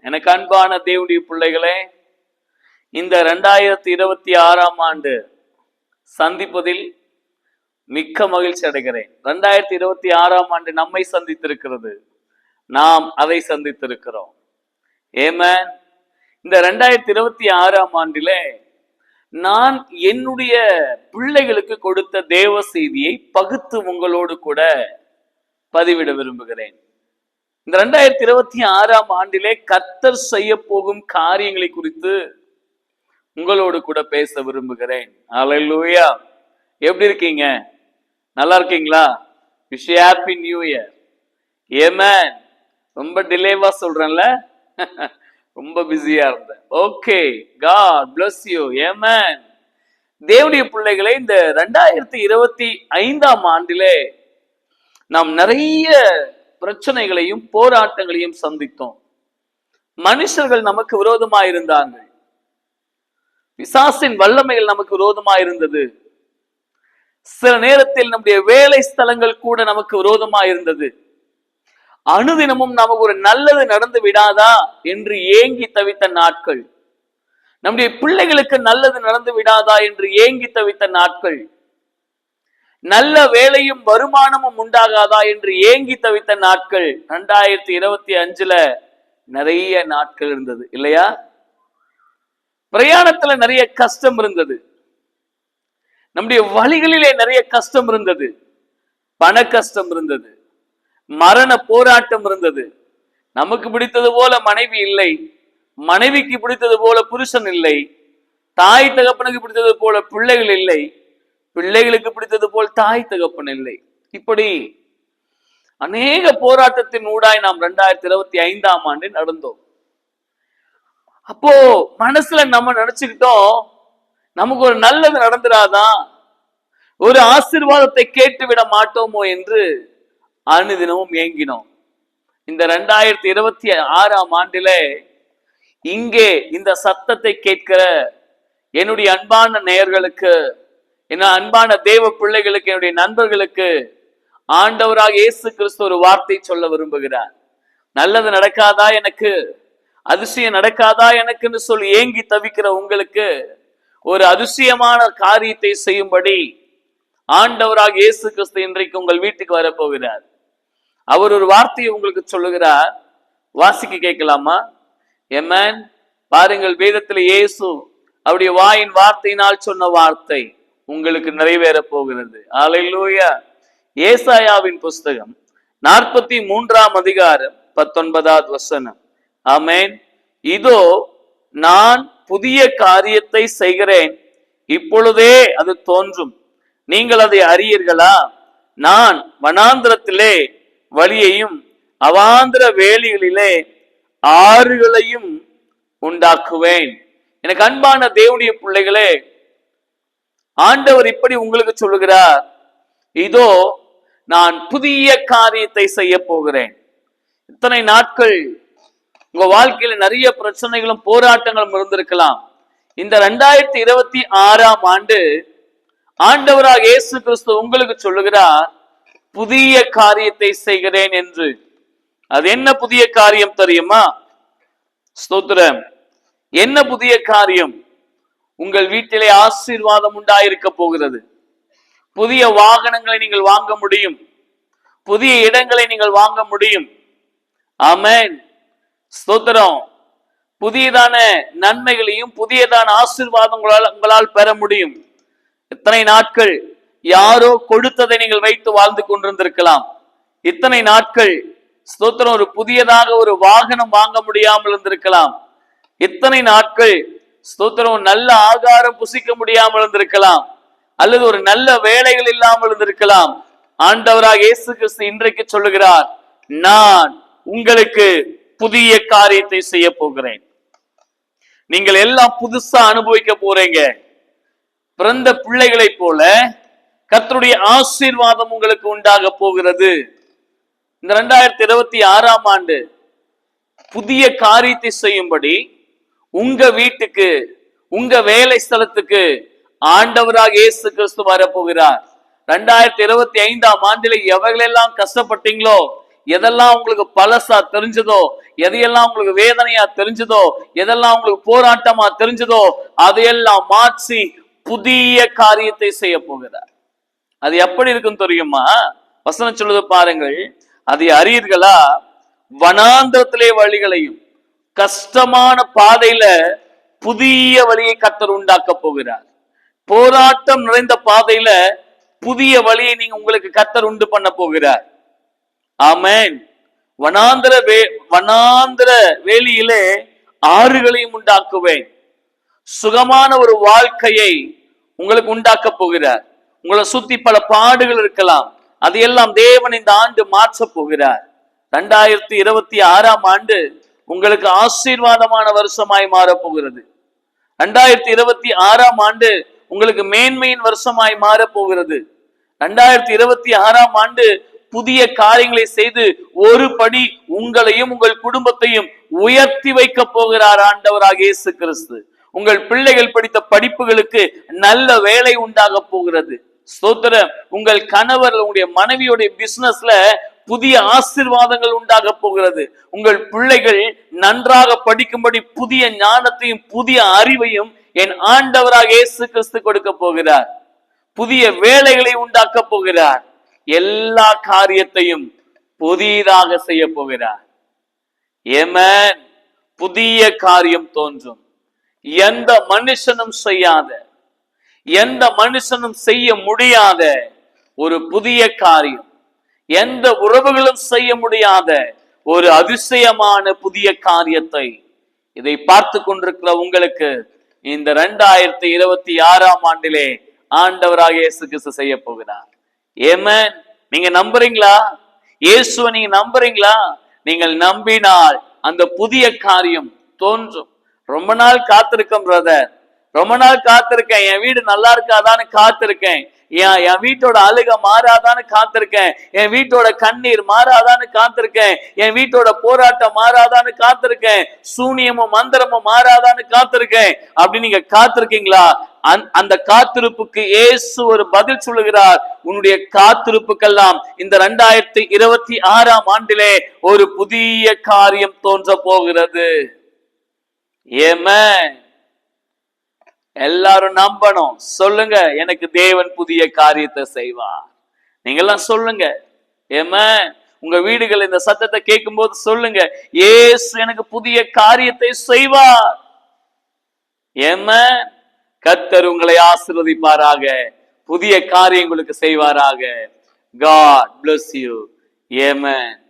எனக்கு அன்பான தேவனுடைய பிள்ளைகளே இந்த ரெண்டாயிரத்தி இருபத்தி ஆறாம் ஆண்டு சந்திப்பதில் மிக்க மகிழ்ச்சி அடைகிறேன். ரெண்டாயிரத்தி இருபத்தி ஆறாம் ஆண்டு நம்மை சந்தித்திருக்கிறது. நாம் அதை சந்தித்திருக்கிறோம். ஏமேன் இந்த ரெண்டாயிரத்தி இருபத்தி ஆறாம் ஆண்டிலே நான் என்னுடைய பிள்ளைகளுக்கு கொடுத்த தேவ செய்தியை பகுத்து உங்களோடு கூட பதிவிட விரும்புகிறேன். இந்த ரெண்டாயிரத்தி இருபத்தி ஆறாம் ஆண்டிலே கத்தர் செய்ய போகும் காரியங்களை குறித்து உங்களோடு கூட பேச விரும்புகிறேன். அல்லேலூயா எப்படி இருக்கீங்க? நல்லா இருக்கீங்களா? விஷ் ஹாப்பி நியூ இயர் ஏமேன் ரொம்ப டிலேவா சொல்றேன்ல. ரொம்ப பிஸியா இருந்தேன். ஓகே காட் பிளஸ் யூ ஏமேன் தேவனுடைய பிள்ளைகளை இந்த ரெண்டாயிரத்தி இருபத்தி ஐந்தாம் ஆண்டிலே நாம் நிறைய பிரச்சனைகளையும் போராட்டங்களையும் சந்தித்தோம். மனுஷர்கள் நமக்கு விரோதமா இருந்தார்கள் பிசாசின் வல்லமைகள் நமக்கு விரோதமா இருந்தது சில நேரத்தில் நம்முடைய வேலை ஸ்தலங்கள் கூட நமக்கு விரோதமா இருந்தது அனுதினமும் நமக்கு ஒரு நல்லது நடந்து விடாதா என்று ஏங்கி தவித்த நாட்கள். நம்முடைய பிள்ளைகளுக்கு நல்லது நடந்து விடாதா என்று ஏங்கி தவித்த நாட்கள். நல்ல வேலையும் வருமானமும் உண்டாகாதா என்று ஏங்கி தவித்த நாட்கள் ரெண்டாயிரத்தி இருபத்தி அஞ்சுல நிறைய நாட்கள் இருந்தது இல்லையா? பிரயாணத்துல நிறைய கஷ்டம் இருந்தது. நம்முடைய வழிகளிலே நிறைய கஷ்டம் இருந்தது. பண கஷ்டம் இருந்தது. மரண போராட்டம் இருந்தது. நமக்கு பிடித்தது போல மனைவி இல்லை. மனைவிக்கு பிடித்தது போல புருஷன் இல்லை. தாய் தகப்பனுக்கு பிடித்தது போல பிள்ளைகள் இல்லை. பிள்ளைகளுக்கு பிடித்தது போல் தாய் தகப்பன் இல்லை. இப்படி அநேக போராட்டத்தின் ஊடாய் நாம் ரெண்டாயிரத்தி இருபத்தி ஐந்தாம் ஆண்டு நடந்தோம். அப்போ மனசுல நம்ம நினைச்சுக்கிட்டோம் நமக்கு ஒரு நல்லது நடந்துடாதான் ஒரு ஆசிர்வாதத்தை கேட்டு விட மாட்டோமோ என்று அனுதினமும் ஏங்கினோம். இந்த ரெண்டாயிரத்தி இருபத்தி ஆறாம் ஆண்டிலே இங்கே இந்த சத்தத்தை கேட்கிற என்னுடைய அன்பான நேயர்களுக்கு என்ன அன்பான தேவ பிள்ளைகளுக்கு என்னுடைய நண்பர்களுக்கு ஆண்டவராக இயேசு கிறிஸ்து ஒரு வார்த்தை சொல்ல விரும்புகிறார். நல்லது நடக்காதா எனக்கு? அதிசயம் நடக்காதா எனக்குன்னு சொல்லி ஏங்கி தவிக்கிற உங்களுக்கு ஒரு அதிசயமான காரியத்தை செய்யும்படி ஆண்டவராக இயேசு கிறிஸ்து இன்றைக்கு உங்கள் வீட்டுக்கு வரப்போகிறார். அவர் ஒரு வார்த்தையை உங்களுக்கு சொல்லுகிறார். வாசிக்க கேட்கலாமா? எமன் பாருங்கள் வேதத்தில் இயேசு அவருடைய வாயின் வார்த்தையினால் சொன்ன வார்த்தை. உங்களுக்கு நிறைவேற போகிறது. ஆலையிலூயா ஏசாயாவின் புஸ்தகம் நாற்பத்தி மூன்றாம் அதிகாரம் பத்தொன்பதாவது வசனம். ஆமேன் இதோ நான் புதிய காரியத்தை செய்கிறேன். இப்பொழுதே அது தோன்றும். நீங்கள் அதை அறியீர்களா? நான் வனாந்திரத்திலே வழியையும் அவாந்திர வேலிகளிலே ஆறுகளையும் உண்டாக்குவேன். எனக்கு அன்பான தேவனுடைய பிள்ளைகளே ஆண்டவர் இப்படி உங்களுக்கு சொல்லுகிறார். இதோ நான் புதிய காரியத்தை செய்ய போகிறேன். இத்தனை நாட்கள் உங்க வாழ்க்கையில நிறைய பிரச்சனைகளும் போராட்டங்களும் இருந்திருக்கலாம். இந்த ரெண்டாயிரத்தி இருபத்தி ஆறாம் ஆண்டு ஆண்டவராக இயேசு கிறிஸ்து உங்களுக்கு சொல்லுகிறார் புதிய காரியத்தை செய்கிறேன் என்று. அது என்ன புதிய காரியம் தெரியுமா? ஸ்தோத்திரம். என்ன புதிய காரியம்? உங்கள் வீட்டிலே ஆசீர்வாதம் உண்டாயிருக்க போகிறது. புதிய வாகனங்களை நீங்கள் வாங்க முடியும். புதிய இடங்களை நீங்கள் வாங்க முடியும். ஆமென். ஸ்தோத்திரம். புதியதான நன்மைகளையும் புதியதான ஆசீர்வாதங்களால் உங்களால் பெற முடியும். இத்தனை நாட்கள் யாரோ கொடுத்ததை நீங்கள் வைத்து வாழ்ந்து கொண்டிருந்திருக்கலாம். இத்தனை நாட்கள் ஸ்தோத்திரம் ஒரு புதியதாக ஒரு வாகனம் வாங்க முடியாமல் இருந்திருக்கலாம். இத்தனை நாட்கள் ஸ்தோத்திரம் நல்ல ஆகாரம் புசிக்க முடியாமல் இருந்திருக்கலாம். அல்லது ஒரு நல்ல வேலைகள் இல்லாமல் இருந்திருக்கலாம். ஆண்டவராக இயேசு கிறிஸ்து இன்றைக்கு சொல்லுகிறார் நான் உங்களுக்கு புதிய காரியத்தை செய்ய போகிறேன். நீங்கள் எல்லாம் புதுசா அனுபவிக்க போறீங்க. பிறந்த பிள்ளைகளைப் போல கத்தருடைய ஆசீர்வாதம் உங்களுக்கு உண்டாக போகிறது. இந்த ரெண்டாயிரத்தி இருபத்தி ஆறாம் ஆண்டு புதிய காரியத்தை செய்யும்படி உங்க வீட்டுக்கு உங்க வேலை ஸ்தலத்துக்கு ஆண்டவராக இயேசு கிறிஸ்து வரப்போகிறார். ரெண்டாயிரத்தி இருபத்தி ஐந்தாம் ஆண்டில் எவர்களெல்லாம் கஷ்டப்பட்டீங்களோ எதெல்லாம் உங்களுக்கு பழசா தெரிஞ்சதோ எதையெல்லாம் உங்களுக்கு வேதனையா தெரிஞ்சதோ எதெல்லாம் உங்களுக்கு போராட்டமா தெரிஞ்சதோ அதையெல்லாம் மாற்றி புதிய காரியத்தை செய்ய போகிறார். அது எப்படி இருக்குன்னு தெரியுமா? வசனம் சொல்லுது பாருங்கள். அதை அறியீர்களா? வனாந்திரத்திலே வழிகளையும் கஷ்டமான பாதையில புதிய வழியை கத்தர் உண்டாக்க போகிறார். போராட்டம் நிறைந்த பாதையில புதிய வழியை நீங்க உங்களுக்கு கத்தர் உண்டு பண்ண போகிறார். ஆமேன். வனாந்திர வே வனாந்திர வேலியிலே ஆறுகளையும் உண்டாக்குவேன். சுகமான ஒரு வாழ்க்கையை உங்களுக்கு உண்டாக்க போகிறார். உங்களை சுத்தி பல பாடுகள் இருக்கலாம். அதையெல்லாம் தேவன் இந்த ஆண்டு மாற்ற போகிறார். ரெண்டாயிரத்தி இருபத்தி ஆறாம் ஆண்டு உங்களுக்கு ஆசீர்வாதமான வருஷமாய் மாறப் போகிறது ரெண்டாயிரத்தி இருபத்தி ஆறாம் ஆண்டு உங்களுக்கு மேன்மையின் வருஷமாய் மாறப் போகிறது ரெண்டாயிரத்தி இருபத்தி ஆறாம் ஆண்டு புதிய காரியங்களை செய்து ஒரு படி உங்களையும் உங்கள் குடும்பத்தையும் உயர்த்தி வைக்க போகிறார் ஆண்டவராக இயேசு கிறிஸ்து. உங்கள் பிள்ளைகள் படித்த படிப்புகளுக்கு நல்ல வேலை உண்டாக போகிறது. ஸ்தோத்திரம். உங்கள் கணவர் உங்களுடைய மனைவியுடைய பிசினஸ்ல புதிய ஆசீர்வாதங்கள் உண்டாக போகிறது. உங்கள் பிள்ளைகள் நன்றாக படிக்கும்படி புதிய ஞானத்தையும் புதிய அறிவையும் என் ஆண்டவராக இயேசு கிறிஸ்து கொடுக்க போகிறார். புதிய வேலைகளை உண்டாக்க போகிறார். எல்லா காரியத்தையும் புதிதாக செய்ய போகிறார். ஏமன். புதிய காரியம் தோன்றும். எந்த மனுஷனும் செய்யாத எந்த மனுஷனும் செய்ய முடியாத ஒரு புதிய காரியம். எந்த உறவுகளும் செய்ய முடியாத ஒரு அதிசயமான புதிய காரியத்தை இதை பார்த்து கொண்டிருக்கிற உங்களுக்கு இந்த ரெண்டாயிரத்தி இருபத்தி ஆறாம் ஆண்டிலே ஆண்டவராக இயேசு கிறிஸ்து செய்ய போகிறார். ஏமன் நீங்க நம்புறீங்களா? இயேசுவை நீங்க நம்புறீங்களா? நீங்கள் நம்பினால் அந்த புதிய காரியம் தோன்றும். ரொம்ப நாள் காத்திருக்கேன் பிரதர் ரொம்ப நாள் காத்திருக்கேன். என் வீடு நல்லா இருக்காதான்னு காத்திருக்கேன். என் என் வீட்டோட அழுக மாறாதான்னு காத்திருக்கேன். என் வீட்டோட கண்ணீர் மாறாதான்னு காத்திருக்கேன். என் வீட்டோட போராட்டம் மாறாதான்னு காத்திருக்கேன். சூனியமும் மந்திரமும் மாறாதான்னு காத்திருக்கேன். அப்படி நீங்க காத்திருக்கீங்களா? அந்த- அந்த காத்திருப்புக்கு இயேசு ஒரு பதில் சொல்லுகிறார். உன்னுடைய காத்திருப்புக்கெல்லாம் இந்த ரெண்டாயிரத்தி இருபத்தி ஆறாம் ஆண்டிலே ஒரு புதிய காரியம் தோன்ற போகிறது. ஏமே எல்லாரும் நம்பணும். சொல்லுங்க எனக்கு தேவன் புதிய காரியத்தை செய்வார். நீங்க எல்லாம் சொல்லுங்க. ஏம உங்க வீடுகள் இந்த சத்தத்தை கேட்கும்போது சொல்லுங்க. ஏசு எனக்கு புதிய காரியத்தை செய்வார். ஏம கத்தர் உங்களை ஆசிர்வதிப்பாராக. புதிய காரியங்களுக்கு செய்வாராக. God bless you Yemen